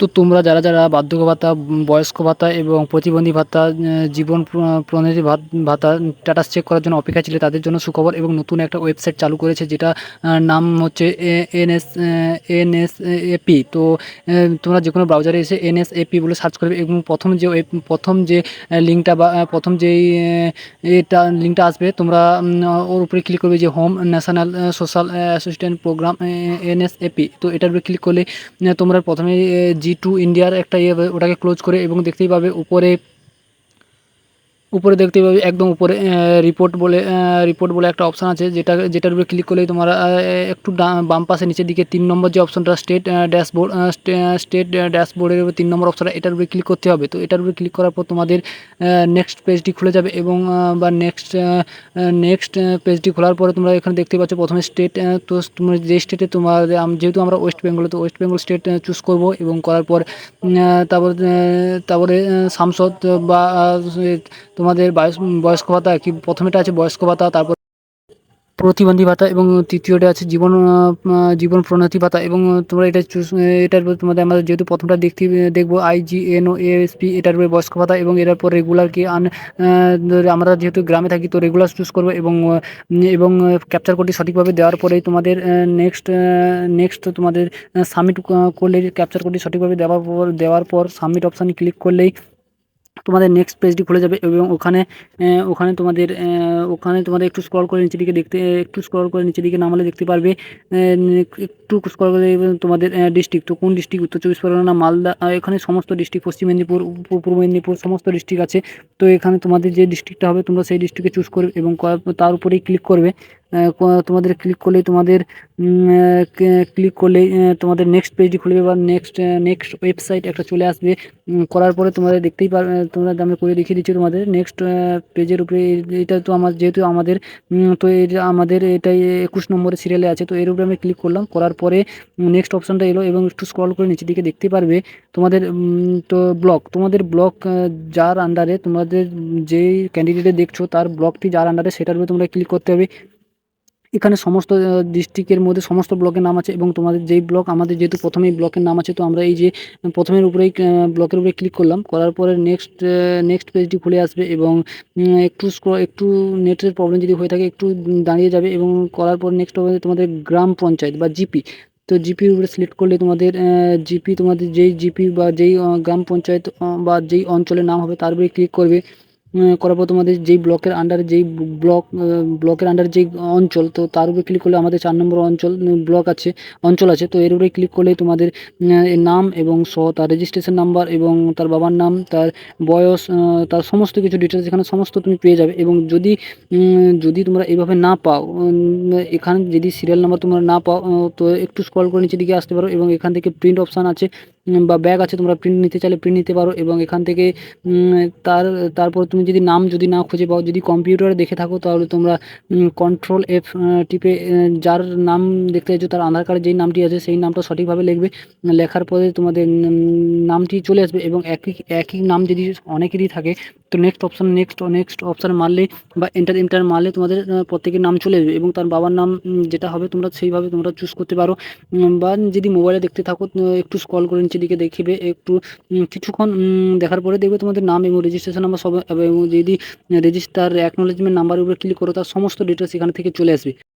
তো তোমরা যারা যারা বার্ধক্য ভাতা বয়স্ক ভাতা এবং প্রতিবন্ধী ভাতা জীবন প্রণোদী ভাতা স্ট্যাটাস চেক করার জন্য অপেক্ষা ছিলে তাদের জন্য সুখবর এবং নতুন একটা ওয়েবসাইট চালু করেছে যেটা নাম হচ্ছে এনএস এনএসএপি তো তোমরা যে কোনো ব্রাউজারে এসে এনএসএপি বলে সার্চ করবে এবং প্রথম যে প্রথম যে লিঙ্কটা বা প্রথম যেই এটা লিঙ্কটা আসবে, তোমরা ওর উপরে ক্লিক করবে যে home national social assistant programme NSAP তো এটার উপরে ক্লিক করলে তোমরা প্রথমে জি টু ইন্ডিয়ার একটা ইয়ে ওটাকে ক্লোজ করে এবং দেখতেই পাবে উপরে উপরে দেখতে পাবে, একদম উপরে রিপোর্ট বলে রিপোর্ট বলে একটা অপশান আছে, যেটা, যেটার উপরে ক্লিক করলেই তোমার একটু বাম পাশে নিচের দিকে তিন নম্বর যে অপশানটা স্টেট ড্যাশবোর্ড স্টেট ড্যাশবোর্ডের উপরে তিন নম্বর অপশানটা এটার উপরে ক্লিক করতে হবে। তো এটার উপরে ক্লিক করার পর তোমাদের নেক্সট পেজটি খুলে যাবে এবং বা নেক্সট নেক্সট পেজটি খোলার পরে তোমরা এখানে দেখতে পাচ্ছ প্রথমে স্টেট তো তোমার যে স্টেটে তোমার যেহেতু আমরা ওয়েস্ট বেঙ্গলে তো ওয়েস্ট বেঙ্গল স্টেট চুজ করব এবং করার পর তারপর তারপরে সাংসদ বা তোমাদের বয়স, বয়স্ক ভাতা কি, প্রথমেটা আছে বয়স্ক ভাতা, তারপর প্রতিবন্ধী ভাতা এবং তৃতীয়টা আছে জীবন জীবন প্রণতি ভাতা এবং তোমরা এটা চুজ এটার উপর তোমাদের আমরা যেহেতু প্রথমটা দেখতে, দেখব আইজিএনও এএসপি এটার উপরে বয়স্ক ভাতা এবং এটার পর রেগুলার কি আন আমরা যেহেতু গ্রামে থাকি তো রেগুলার চুজ করব এবং এবং ক্যাপচার কোডটি সঠিকভাবে দেওয়ার পরেই তোমাদের নেক্সট নেক্সট তোমাদের সাবমিট করলে ক্যাপচার কোডটি সঠিকভাবে দেওয়ার পর দেওয়ার পর সাবমিট অপশানে ক্লিক করলেই তোমাদের নেক্সট পেজটি খুলে যাবে এবং ওখানে ওখানে তোমাদের ওখানে তোমাদের একটু স্ক্রল করে নিচের দিকে দেখতে একটু স্ক্রল করে নিচের দিকে নামালে দেখতে পারবে একটু স্ক্রল করে তোমাদের ডিস্ট্রিক্ট তো কোন ডিস্ট্রিক্ট উত্তর চব্বিশ পরগনা, মালদা এখানে সমস্ত ডিস্ট্রিক্ট পশ্চিম মেদিনীপুর পূর্ব মেদিনীপুর সমস্ত ডিস্ট্রিক্ট আছে। তো এখানে তোমাদের যে ডিস্ট্রিক্টটা হবে, তোমরা সেই ডিস্ট্রিক্টে চুজ করবে এবং তার উপরেই ক্লিক করবে। তোমাদের ক্লিক করলেই তোমাদের ক্লিক করলেই তোমাদের নেক্সট পেজটি খুলবে বা নেক্সট নেক্সট ওয়েবসাইট একটা চলে আসবে। করার পরে তোমাদের দেখতেই পারবে তোমরা আমি করে দেখিয়ে দিচ্ছি তোমাদের নেক্সট পেজের উপরে। এটা তো আমার, যেহেতু আমাদের তো আমাদের এটাই একুশ নম্বরের সিরিয়ালে আছে, তো এর উপরে আমি ক্লিক করলাম। করার পরে নেক্সট অপশানটা এলো এবং একটু স্ক্রল করে নিচের দিকে দেখতে পারবে তোমাদের তো ব্লক তোমাদের ব্লক যার আন্ডারে তোমাদের যেই ক্যান্ডিডেটে দেখছ, তার ব্লকটি যার আন্ডারে সেটার উপরে তোমরা ক্লিক করতে হবে। এখানে সমস্ত ডিস্ট্রিক্টের মধ্যে সমস্ত ব্লকের নাম আছে এবং তোমাদের যেই ব্লক আমাদের যেহেতু প্রথমেই ব্লকের নাম আছে, তো আমরা এই যে প্রথমের উপরেই ব্লকের উপরে ক্লিক করলাম। করার পরে নেক্সট নেক্সট পেজটি খুলে আসবে এবং একটু একটু নেটের প্রবলেম যদি হয়ে থাকে, একটু দাঁড়িয়ে যাবে এবং করার পর নেক্সট হবে তোমাদের গ্রাম পঞ্চায়েত বা জিপি তো জিপির উপরে সিলেক্ট করলে তোমাদের জিপি তোমাদের যেই জিপি বা যেই গ্রাম পঞ্চায়েত বা যেই অঞ্চলের নাম হবে, তার উপরে ক্লিক করবে। করার পর তোমাদের যেই ব্লকের আন্ডারে যেই ব্লক ব্লকের আন্ডারে যেই অঞ্চল, তো তার উপরে ক্লিক করলে আমাদের চার নম্বর অঞ্চল ব্লক আছে, অঞ্চল আছে, তো এর উপরে ক্লিক করলে তোমাদের নাম এবং স তার রেজিস্ট্রেশন নাম্বার এবং তার বাবার নাম, তার বয়স তার সমস্ত কিছু ডিটেলস এখানে সমস্ত তুমি পেয়ে যাবে এবং যদি যদি তোমরা এইভাবে না পাও এখানে যদি সিরিয়াল নাম্বার তোমরা না পাও তো একটু স্ক্রল করে নিচে দিকে আসতে পারো এবং এখান থেকে প্রিন্ট অপশান আছে বা ব্যাগ আছে, তোমরা প্রিন্ট নিতে চাইলে প্রিন্ট নিতে পারো এবং এখান থেকে তার, তারপর তুমি যদি নাম যদি না খুঁজে পাও, যদি কম্পিউটারে দেখে থাকো, তাহলে তোমরা কন্ট্রোল এফ টিপে যার নাম দেখতে চাইছো, তার আধার কার্ডে যেই নামটি আছে, সেই নামটা সঠিকভাবে লিখবে। লেখার পরে তোমাদের নামটি চলে আসবে এবং একই একই নাম যদি অনেকেরই থাকে তো next option next next option মারলে বা এন্টার এন্টার মারলে তোমাদের প্রত্যেকের নাম চলে আসবে এবং তার বাবার নাম যেটা হবে তোমরা সেইভাবে তোমরা চুজ করতে পারো। বা যদি মোবাইলে দেখতে থাকো একটু স্কল করে নিচের দিকে দেখবে, একটু কিছুক্ষণ দেখার পরে দেখবে তোমাদের নাম এবং রেজিস্ট্রেশন নাম্বার সব, এবং যদি রেজিস্টার অ্যাকনোলেজমেন্ট নাম্বারের উপরে ক্লিক করো, তার সমস্ত ডিটেলস এখান থেকে চলে আসবে।